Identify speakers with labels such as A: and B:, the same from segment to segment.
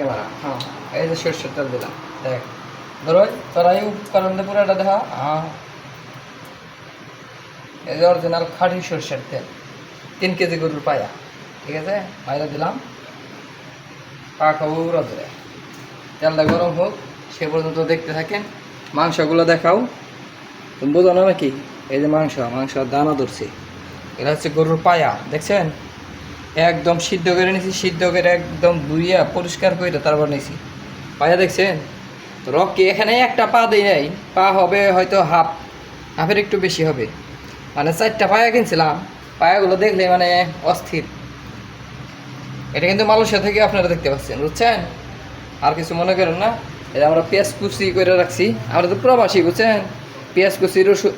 A: Camera হ্যাঁ এই যে সরষের তেল দিলাম, দেখ। ধরো, তোরা এই উপকরণ দেখা হ্যাঁ এই যে অরিজিনাল খাঁটি সরষের তেল, তিন কেজি গরুর পায়া, ঠিক আছে? পায়রা দিলাম। পা খাব রোদে তেলটা গরম হোক, সে পর্যন্ত দেখতে থাকেন। মাংসগুলো দেখাও। তুমি বোঝো না নাকি? এই যে মাংস মাংস দানা ধরছে। এটা হচ্ছে গরুর পায়া, দেখছেন? একদম সিদ্ধ করে নিয়েছি সিদ্ধ করে একদম ধুইয়া পরিষ্কার করে তারপর নিয়েছি পায়া দেখছেন? তো রকি এখানে একটা পা দেয় নাই, পা হবে হয়তো হাফ, হাফের একটু বেশি হবে। মানে চারটা পায়া কিনছিলাম, পায়াগুলো দেখলে মানে অস্থির। এটা কিন্তু মালয়েশিয়া থেকে আপনারা দেখতে পাচ্ছেন, বুঝছেন? আর কিছু মনে করেন না এটা আমরা পেঁয়াজ কুচি করে রাখছি, আমরা তো প্রবাসী, বুঝছেন? পেঁয়াজ কুচি রসুন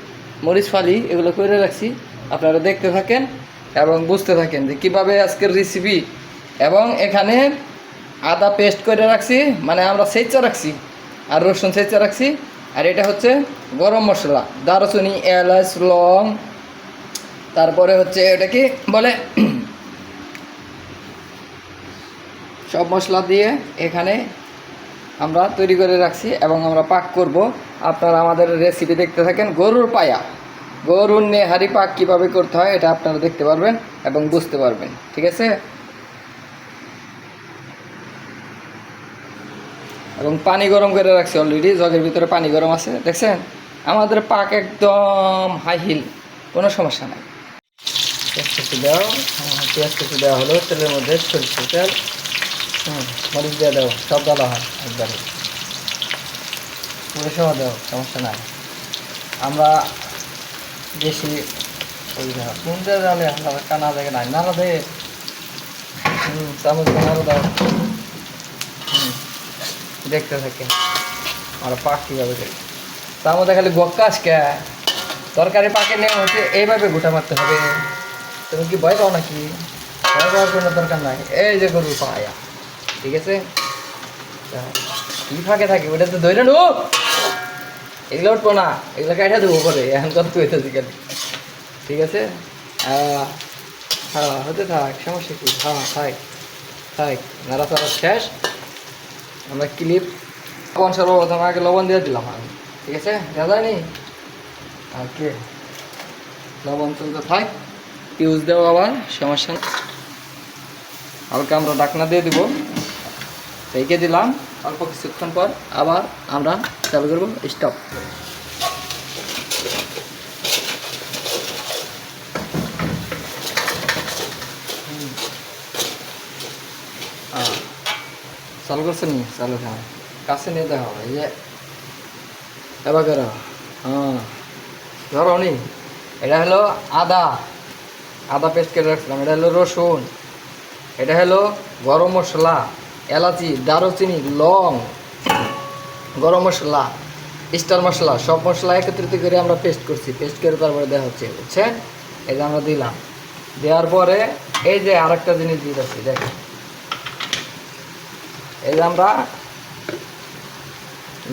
A: মরিচ ফালি, এগুলো করে রাখছি। আপনারা দেখতে থাকেন এবং বুঝতে থাকেন যে কীভাবে আজকের রেসিপি এবং এখানে আদা পেস্ট করে রাখছি মানে আমরা সেচা রাখছি, আর রসুন সেচা রাখছি, আর এটা হচ্ছে গরম মশলা, দারচিনি, এলাচ, লং, তারপরে হচ্ছে এটা কি বলে, সব মশলা দিয়ে এখানে আমরা তৈরি করে রাখছি এবং আমরা পাক করব। আপনারা আমাদের রেসিপি দেখতে থাকেন, গরুর পায়া। গরুর নেহারি পাক কীভাবে করতে হয় এটা আপনারা দেখতে পারবেন এবং বুঝতে পারবেন ঠিক আছে? এবং পানি গরম করে রাখছি অলরেডি জগের ভিতরে পানি গরম আছে দেখছেন? আমাদের পাক একদম হাই হিল কোনো সমস্যা নাই। হ্যাঁ, পেঁয়াজ কুচি দেওয়া হলো তেলের মধ্যে সরষের তেল মরিচ দিয়ে দাও সব ডালা হয় একবারে। পুরো দাও সমস্যা নাই। আমরা বেশি ওই দেখা কোন জায়গা নাই। নাড়া দে। হুম চামচ নাড়া দাও। দেখতে থাকে। পাক কীভাবে করি তার মধ্যে খালি গক্কাস কে? তরকারি পাকে নিয়ে হচ্ছে এইভাবে গোটা মারতে হবে। তুমি কি ভয় পাও নাকি? ভয় পাওয়ার কোনো দরকার নাই। এই যে গরু পায়া। ঠিক আছে? কি ফাঁকে থাকে? ওটা তো ধরে নো। এগুলো উঠবো না, এগুলো কাটা দেবো পরে, এখন কত হইতেছি কেন ঠিক আছে? হ্যাঁ হতে থাক, সমস্যা কি? হ্যাঁ থাক থাক, নাড়াচাড়া শেষ। আমরা ক্লিপ, লবণ সর্বপ্রথম আগে লবণ দিয়ে দিলাম আমি। ঠিক আছে? দেওয়া যায়নি? ওকে। লবণ চলতে থাক ইউজ দেবো আবার, সমস্যা হালকা আমরা ডাকনা দিয়ে দিব। রেখে দিলাম। অল্প কিছুক্ষণ পর আবার আমরা চালু করব স্টপ চালু করছে নি? চালু হ্যাঁ। কাছে নিয়ে দেখা হবে যে এবার করো হ্যাঁ। ধরো নি, এটা হলো আদা। আদা পেস্ট করে রাখছিলাম, এটা হলো রসুন। এটা হলো গরম মশলা। এলাচি, দারুচিনি, লং, গরম মশলা, স্টার মশলা, সব মশলা একত্রিত করে আমরা পেস্ট করছি। পেস্ট করে তারপরে দেওয়া হচ্ছে, বুঝছেন? এই যে আমরা দিলাম। দেওয়ার পরে এই যে আরেকটা জিনিস দিয়ে দিচ্ছি দেখেন। এই যে আমরা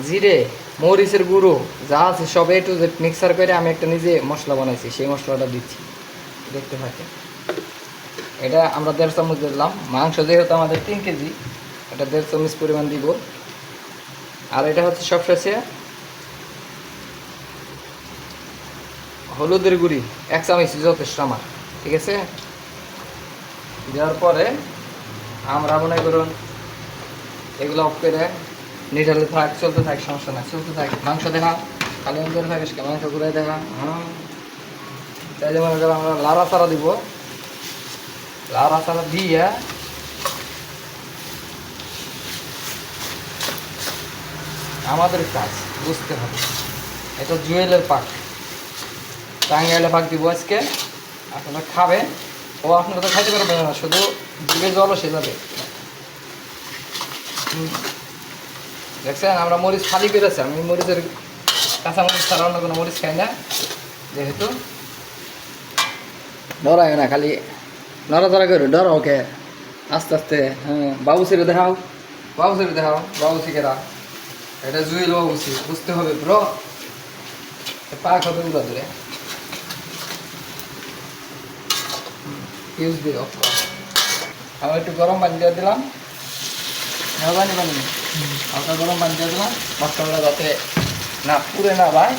A: জিরে, মরিচের গুঁড়ো, যা আছে সব এ টু জেড মিক্সার করে আমি একটা নিজে মশলা বানাইছি, সেই মশলাটা দিচ্ছি। দেখতে থাকে এটা আমরা দেড় চামচ দিলাম। মাংস যেহেতু আমাদের তিন কেজি এটা দেড় চামচ পরিমাণ দিব। আর এটা হচ্ছে সবশেষে হলুদের গুঁড়ি, এক চামচ যথেষ্ট আমার, ঠিক আছে? দেওয়ার পরে আমরা মনে করুন এগুলো অফ করে নিটালে থাক, চলতে থাক, সমস্যা নাই, চলতে থাক। মাংস দেখা খালি করে থাকিস মাংস ঘুরে দেখা। হ্যাঁ তাই মনে করো আমরা লাড়া চারা দিব। লাড়া চারা দিয়ে আমাদের কাজ, বুঝতে হবে। এটা জুয়েলের পাক। টাঙ্গাইলে পাক দিব আজকে। আপনারা খাবেন। ও আপনারা তো খাইতে পারবেন না, শুধু জিভে জল সে যাবে। দেখছেন, আমরা মরিচ খালি করেছি আমি মরিচের কাঁচা মরিচ ছাড়া অন্য কোনো মরিচ খাই না, যেহেতু ডরায় না, খালি নড়া নড়াচড়া করে ডর ওকে আস্তে আস্তে হ্যাঁ বাবু সিরে দেখাও। বাবু সিরে দেখাও, বাবু শিখেরা এটা জুয়েল বাবুসি বুঝতে হবে ব্রো। পাক হবে উড়া ধরে ইউজ দিই অফ আমি একটু গরম পানি দিয়ে দিলাম। পানি? নেই হালকা গরম পানি দিয়ে দিলাম। মশলাটা যাতে না পুড়ে না ভাই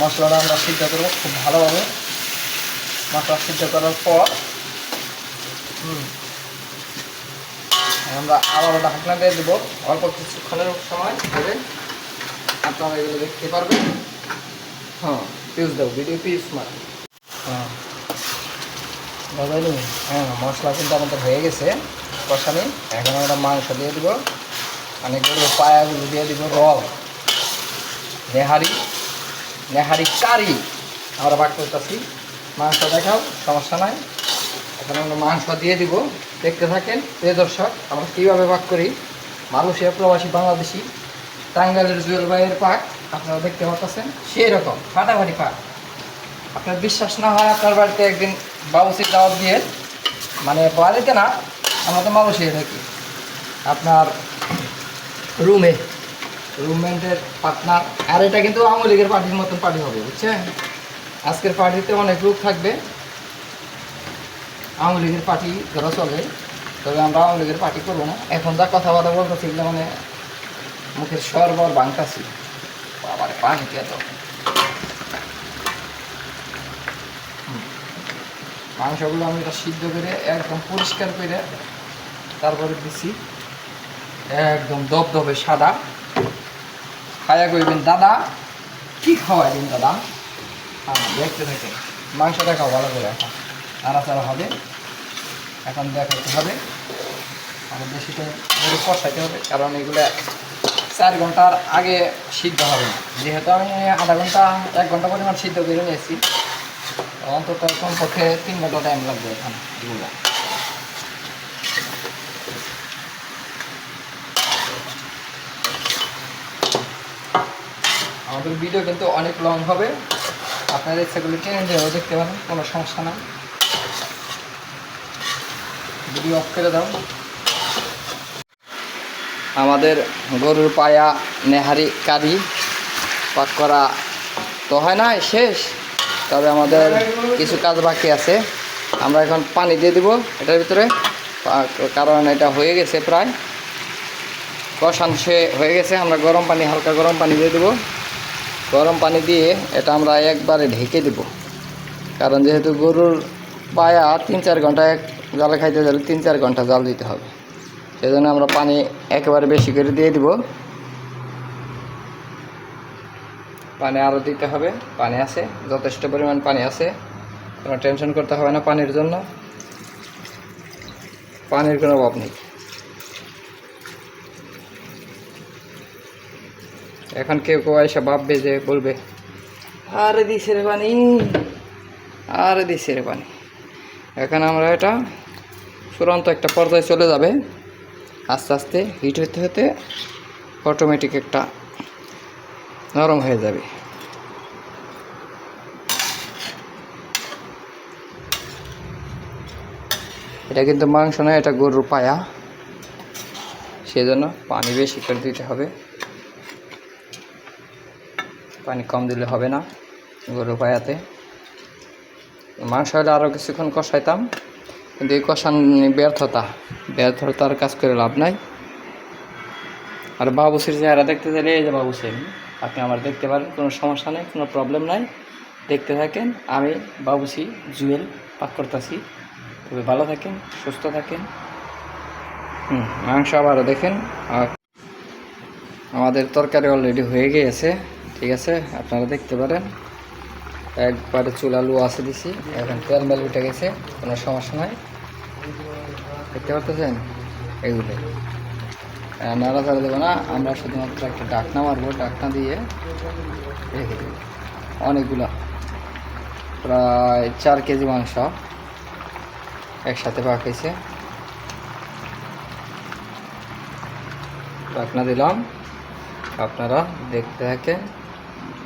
A: মশলাটা আমরা সিদ্ধ করব খুব ভালোভাবে। মশলা সিদ্ধ করার পর হুম, আমরা আবারও ঢাকনা দিয়ে দেবো। অল্প কিছুক্ষণের সময় ধরে আপনারা এগুলো দেখতে পারবেন। হ্যাঁ পিউজ দাও ভিডিও পিউজ মার। হ্যাঁ। হ্যাঁ মশলা কিন্তু আমাদের হয়ে গেছে। কষানি, এখন আমরা মাংস দিয়ে দেবো। গরুর পায়াগুলো দিয়ে দিব, রল। নেহারি নেহারি কারি। আমরা বাক করতেছি। মাংস দেখাও, সমস্যা নাই। এখন আমরা মাংস দিয়ে দিব। দেখতে থাকেন। প্রিয় দর্শক, আমরা কীভাবে পাক করি? মালয়েশিয়া প্রবাসী বাংলাদেশি টাঙ্গালের জুয়েল ভাইয়ের পাক, আপনারা দেখতে পাচ্ছেন সেই রকম ফাটাফাটি পাক। আপনার বিশ্বাস না হয় আপনার বাড়িতে একদিন বাবুসির দাওয়াত দিয়ে মানে বাড়িতে না, আমরা তো মালয়েশিয়া থাকি। আপনার রুমে রুমমেন্টের পার্টনার, আর এটা কিন্তু আওয়ামী লীগের পার্টির মতন পার্টি হবে, বুঝছেন? আজকের পার্টিতে অনেক লোক থাকবে আওয়ামী লীগের পার্টি ধরা চলে, তবে আমরা আওয়ামী লীগের পার্টি করব না। এখন যা কথাবার্তা বলতেছি, এগুলো মানে মুখের স্বর বর বাংতাছি বাবার পানি কে তো হুম। মাংসগুলো আমি এটা সিদ্ধ করে একদম পরিষ্কার করে তারপরে দিছি। একদম দবদবে সাদা। খায়া কইবেন, দাদা, কি খাওয়াই দিন দাদা? হ্যাঁ দেখতে থাকেন। মাংসটা খাও ভালো করে। এখন নাড়াচাড়া হবে। এখন দেখাতে হবে। আর বেশি টাইম কষাইতে হবে, কারণ এগুলো চার ঘণ্টার আগে সিদ্ধ হবে। না যেহেতু আমি আধা ঘণ্টা, এক ঘণ্টা পরিমাণ সিদ্ধ করে নিয়েছি অন্তত কমপক্ষে তিন ঘণ্টা টাইম লাগবে এখানে এগুলো। আমাদের ভিডিও কিন্তু অনেক লং হবে। আপনারা ইচ্ছাগুলো টেনে দিয়েও দেখতে পারেন, কোনো সমস্যা নাই। ভিডিও অফ করে দাও। আমাদের গরুর পায়া নেহারি কারি পাক করা তো হয় না শেষ। তবে আমাদের কিছু কাজ বাকি আছে। আমরা এখন পানি দিয়ে দিব এটার ভিতরে। কারণ এটা হয়ে গেছে প্রায়। কষাংশে হয়ে গেছে, আমরা গরম পানি, হালকা গরম পানি দিয়ে দেবো। গরম পানি দিয়ে এটা আমরা একবারে ঢেকে দেব। কারণ যেহেতু গরুর পায়া তিন চার ঘণ্টা এক জালে খাইতে গেলে তিন চার ঘণ্টা জাল দিতে হবে। সেজন্য আমরা পানি একেবারে বেশি করে দিয়ে দিব। পানি আরও দিতে হবে, পানি আছে, যথেষ্ট পরিমাণ পানি আছে। কোনো টেনশন করতে হবে না পানির জন্য। পানির কোনো অভাব নেই। এখন কেউ কেউ এসে ভাববে যে বলবে, আরে দিছে রে পানি, আরে দিছে রে পানি। এখন আমরা এটা চূড়ান্ত একটা পর্যায়ে চলে যাবে। আস্তে আস্তে হিট হতে হতে অটোমেটিক একটা নরম হয়ে যাবে। এটা কিন্তু মাংস নয়, এটা গরুর পায়া। সেজন্য পানি বেশি করে দিতে হবে। পানি কম দিলে হবে না গরুর পায়াতে। মাংস হলে আরও কিছুক্ষণ কষাইতাম, কিন্তু এই কষান ব্যর্থতা, ব্যর্থতার কাজ করে লাভ নাই। আর বাবুসির চেহারা দেখতে চাইলে এই যে বাবুসি, আপনি আমার দেখতে পারেন, কোনো সমস্যা নেই, কোনো প্রবলেম নাই। দেখতে থাকেন, আমি বাবুসি, জুয়েল পাক করতেছি। তবে ভালো থাকেন, সুস্থ থাকেন। হুম, মাংস আবারও দেখেন, আর আমাদের তরকারি অলরেডি হয়ে গিয়েছে, ঠিক আছে, আপনারা দেখতে পারেন। একবারে চুল আলু আছে দিছি। এখন তেল মেল উঠে গেছে, কোনো সমস্যা নাই। দেখতে পারতেছেন? এগুলো। নাড়াচাড়া দেবো না, আমরা শুধুমাত্র একটা ডাকনা মারবো, ডাকনা দিয়ে। রেখে দেবো অনেকগুলো, প্রায় চার কেজি মাংস একসাথে পাকাইছে ডাকনা দিলাম, আপনারা দেখতে থাকেন।